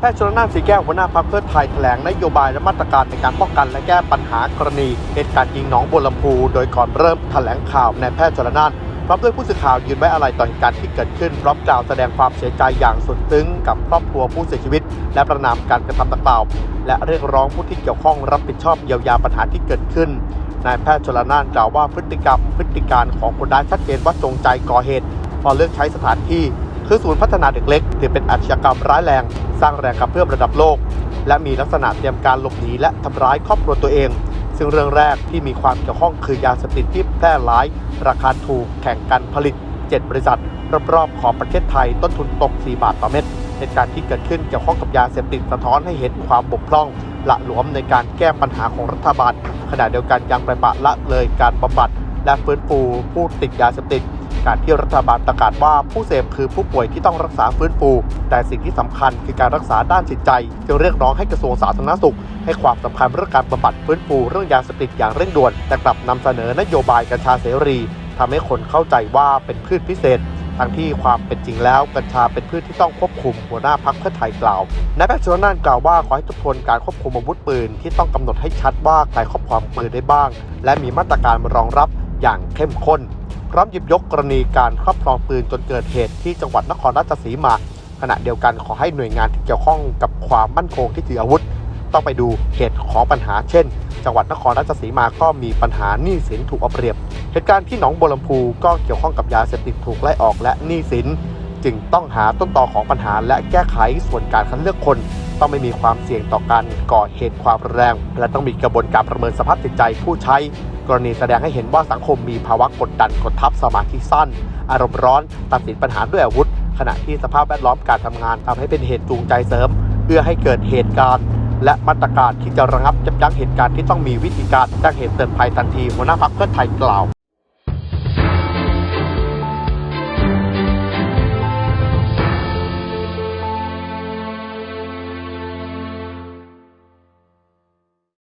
แพทย์ชลนานสีแก้วหัวหน้าพรรคเพื่อไทยแถลงนโยบายและมาตรการในการป้องกันและแก้ปัญหากรณีเหตุการณ์ยิงหนองบัวลำพูโดยก่อนเริ่มแถลงข่าวนายแพทย์ชลนานพร้อมด้วยผู้สื่อข่าวยืนไว้อะไรต่อเหตุการณ์ที่เกิดขึ้นพร้อมกล่าวแสดงความเสียใจอย่างสุดซึ้งกับครอบครัวผู้เสียชีวิต และประนามการกระทำดังกล่าวและเรียกร้องผู้ที่เกี่ยวข้องรับผิดชอบเยียวยาปัญหาที่เกิดขึ้นนายแพทย์ชลนานกล่าวว่าพฤติกรรมพฤติการของคนร้ายชัดเจนว่าจงใจก่อเหตุพอเลือกใช้สถานที่ คือศูนย์พัฒนาเด็กเล็กถือเป็นอาชญากรรมร้ายแรง สร้างแรงกระเพื่อมระดับโลก และมีลักษณะเตรียมการหลบหนีและทำร้ายครอบครัวตัวเอง ซึ่งเรื่องแรกที่มีความเกี่ยวข้องคือยาเสพติดที่แพร่หลาย ราคาถูกแข่งกันผลิต 7 บริษัทรอบๆของประเทศไทยต้นทุนตก 4 บาทต่อเม็ดเหตุการณ์ที่เกิดขึ้นเกี่ยวข้องกับยาเสพติดสะท้อนให้เห็นความบกพร่องละหลวมในการแก้ปัญหาของรัฐบาลขณะเดียวกันยังประปะละเลยการบำบัดและฟื้นฟูผู้ติดยาเสพติด การที่รัฐบาลประกาศว่าผู้เสพคือผู้ป่วยที่ต้องรักษาฟื้นฟู แต่สิ่งที่สำคัญคือการรักษาด้านจิตใจจึงเรียกร้องให้กระทรวงสาธารณสุข ให้ความสำคัญเรื่องการบำบัดฟื้นฟูเรื่องยาเสพติดอย่างเร่งด่วน แต่กลับนำเสนอนโยบายกัญชาเสรีทำให้คนเข้าใจว่าเป็นพืชพิเศษ ทั้งที่ความเป็นจริงแล้วกัญชาเป็นพืชที่ต้องควบคุมหัวหน้าพักเพื่อไทยกล่าวนายแพทย์ชลนานกล่าวว่าขอให้ทบทวนการควบคุมอาวุธปืนที่ต้องกำหนดให้ชัดว่าใครครอบครองปืนได้บ้าง และมีมาตรการรองรับอย่างเข้มข้น พร้อมหยิบยกกรณีการครอบครองปืนจนเกิดเหตุที่จังหวัดนครราชสีมา ขณะเดียวกันขอให้หน่วยงานที่เกี่ยวข้องกับความมั่นคงที่ถืออาวุธ ต้องไปดูเหตุของปัญหาเช่น จังหวัดนครราชสีมาก็มีปัญหาหนี้สินถูกเอาเปรียบ เหตุการณ์ที่หนองบัวลำพูก็เกี่ยวข้องกับยาเสพติดถูกไล่ออกและหนี้สิน จึงต้องหาต้นตอของปัญหาและแก้ไขส่วนการคัดเลือกคนต้องไม่มีความเสี่ยงต่อการก่อเหตุความรุนแรง และต้องมีกระบวนการประเมินสภาพจิตใจผู้ใช้ กรณีแสดงให้เห็นว่าสังคมมีภาวะกดดันกดทับสมาธิสั้น อารมณ์ร้อน ตัดสินปัญหาด้วยอาวุธ ขณะที่สภาพแวดล้อมการทำงานทำให้เป็นเหตุจูงใจเสริมเพื่อให้เกิดเหตุการณ์ และมาตรการที่จะระงับยับยั้งเหตุการณ์ที่ต้องมีวิธีการแจ้งเหตุเตือนภัยทันทีหัวหน้าพักเพื่อไทยกล่าว